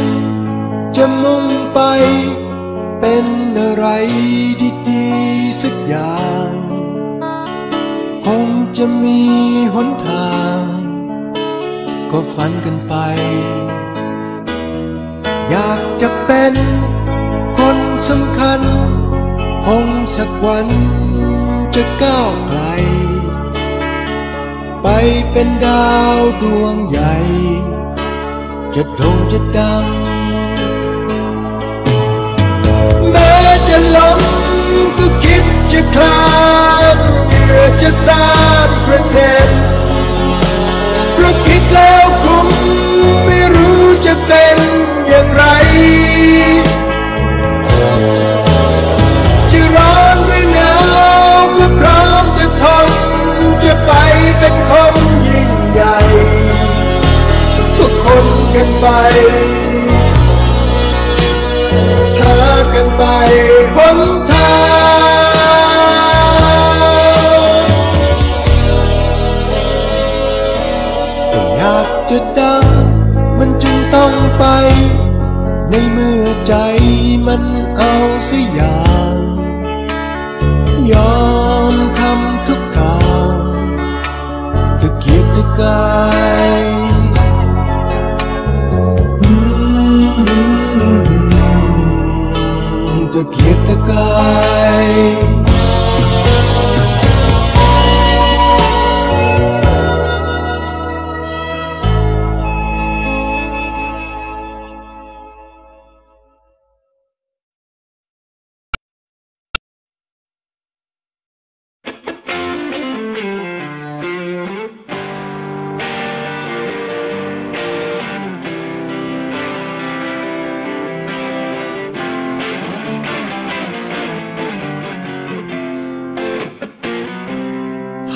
จะเป็นจะมุ่งไป เป็นอะไรดีๆสักอย่าง คงจะมีหนทาง ก็ฝันกันไป อยากจะเป็นคนสำคัญ คงสักวันจะก้าวไกล ไปเป็นดาวดวงใหญ่ จะโด่งจะดัง แม้จะล้มก็คิดจะคลานเหงื่อจะสางกระเซ็นเพราะคิดแล้วคงไม่รู้จะเป็นอย่างไร ใจมันเอาสิอย่าง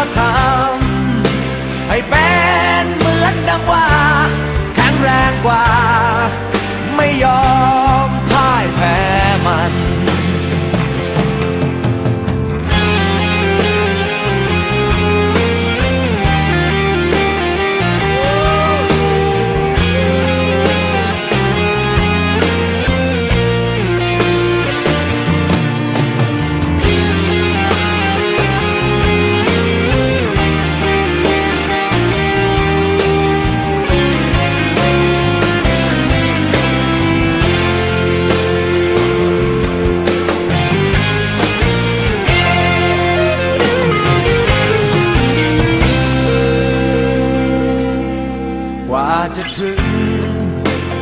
ก็ทำให้เป็นเหมือนดังว่า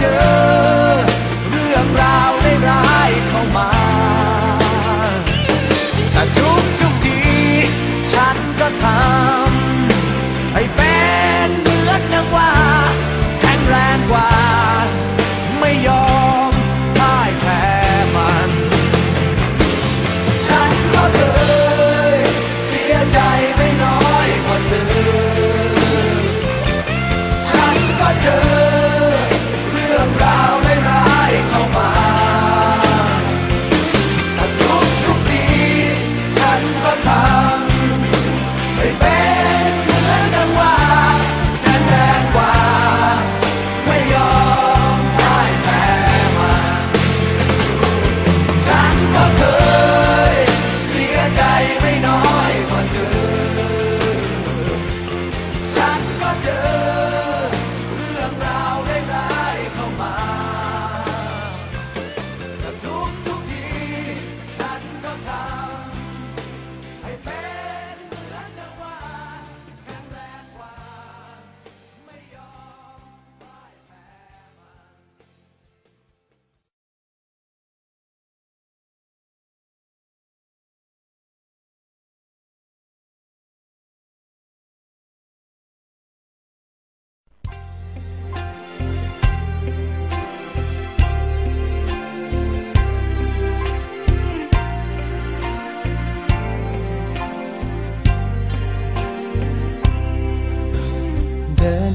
doctor.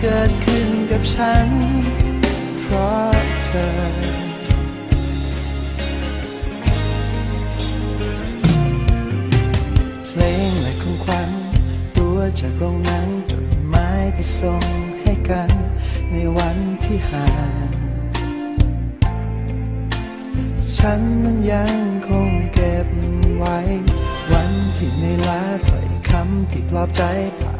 เกิดขึ้นกับฉัน เพราะเธอ เพลงและของขวัญตัวจากโรงหนังจดหมายที่ส่งให้กัน ในวันที่ห่างฉันนั้นยังคงเก็บไว้ วันที่ในลาถ้อยคำที่ปลอบใจภา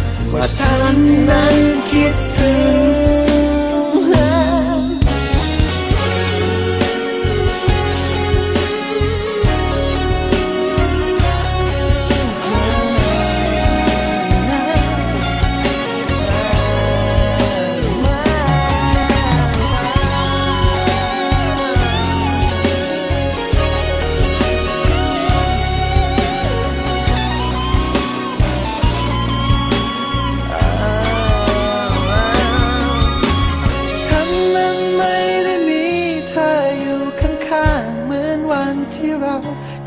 ว่าฉันนั้นคิดถึง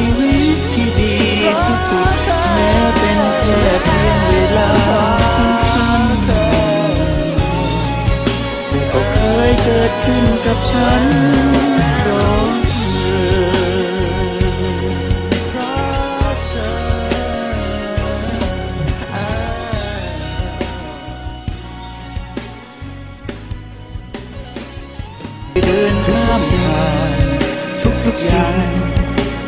ชีวิตที่ดีที่สุด แม้เป็นแค่เพียงเวลาสั้นๆแต่ก็เคยเกิดขึ้นกับฉันเพราะเธอเดินข้ามผ่านทุกๆสิ่ง